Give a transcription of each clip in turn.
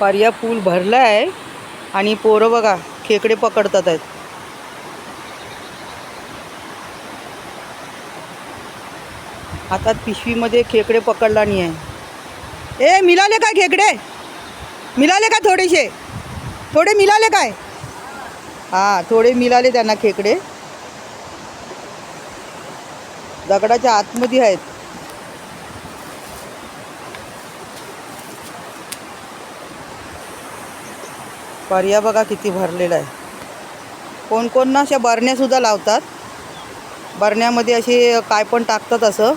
पारिया पूल भरला आहे आणि पोरं बघा खेकडे पकडतात आहेत. आता पिशवीमध्ये खेकडे पकडला नाही आहे. ए मिळाले काय खेकडे? मिळाले का थोडेसे? थोडे मिळाले काय? हां थोडे मिळाले त्यांना खेकडे. दगडाच्या आतमध्ये आहेत. पर्या बघा किती भरलेला आहे. कोण कोण ना अशा बरण्यासुद्धा लावतात. बरण्यामध्ये असे काय पण टाकतात असं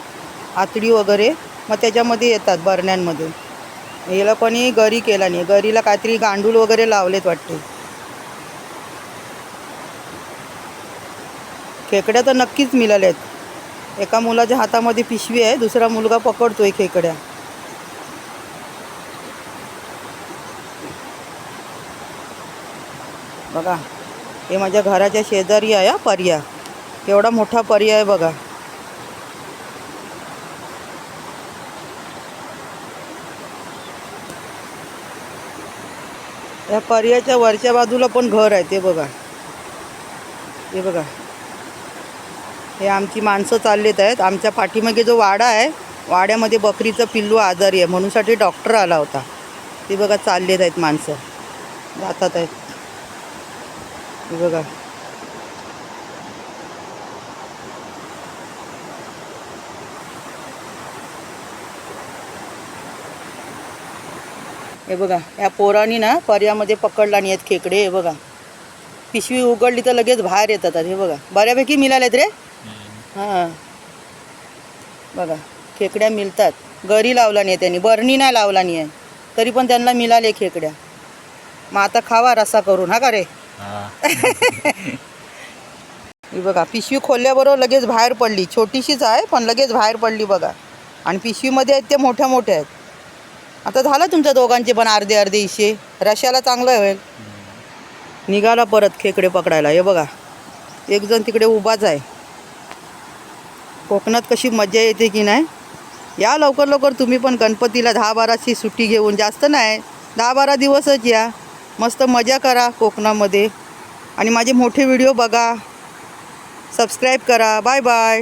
आतडी वगैरे मग त्याच्यामध्ये येतात बरण्यांमध्ये. याला कोणी गरी केला नाही. गरीला काहीतरी गांडूळ वगैरे लावलेत वाटते. खेकड्या तर नक्कीच मिळाल्या आहेत एका मुलाच्या हातामध्ये पिशवी आहे दुसरा मुलगा पकडतोय खेकड्या. बघा. हे माझ्या घराच्या शेजारी आहे हा पर्या केवढा मोठा पर्या आहे बघा. या पर्याच्या वरच्या बाजूला पण घर आहे ते बघा. हे बघा. हे आमची माणसं चाललेत आहेत. आमच्या पाठीमागे जो वाडा आहे वाड्यामध्ये बकरीचं पिल्लू आजारी आहे. म्हणूनसाठी डॉक्टर आला होता. ते बघा चाललेत आहेत माणसं. जातात आहेत. बघा. हे बघा या पोरांनी ना पर्यामध्ये पकडला नाही आहेत खेकडे हे बघा. पिशवी उघडली तर लगेच बाहेर येतात हे बघा. बऱ्यापैकी मिळालेत रे? हां. बघा खेकड्या मिळतात. गरी लावला नाही त्यांनी बरणी नाही लावला नाही आहे. तरी पण त्यांना मिळाले खेकड्या. मग आता खावा रसा करून हा का रे? ही. बघा पिशवी खोलल्याबरोबर लगेच बाहेर पडली. छोटीशीच आहे पण लगेच बाहेर पडली बघा. आणि पिशवीमध्ये आहेत ते मोठ्या मोठ्या आहेत. आता झालं तुमच्या दोघांचे पण अर्धे अर्धे इशे रशाला चांगलं होईल. निघाला परत खेकडे पकडायला. हे बघा एक जण तिकडे उभाच आहे. कोकणात कशी मजा येते की नाही? या लवकर लवकर तुम्ही पण गणपतीला दहा बाराची सुट्टी घेऊन. जास्त नाही दहा बारा दिवसच या. मस्त मजा करा कोकणामध्ये. आणि माझे मोठे व्हिडिओ बघा. सबस्क्राईब करा. Bye bye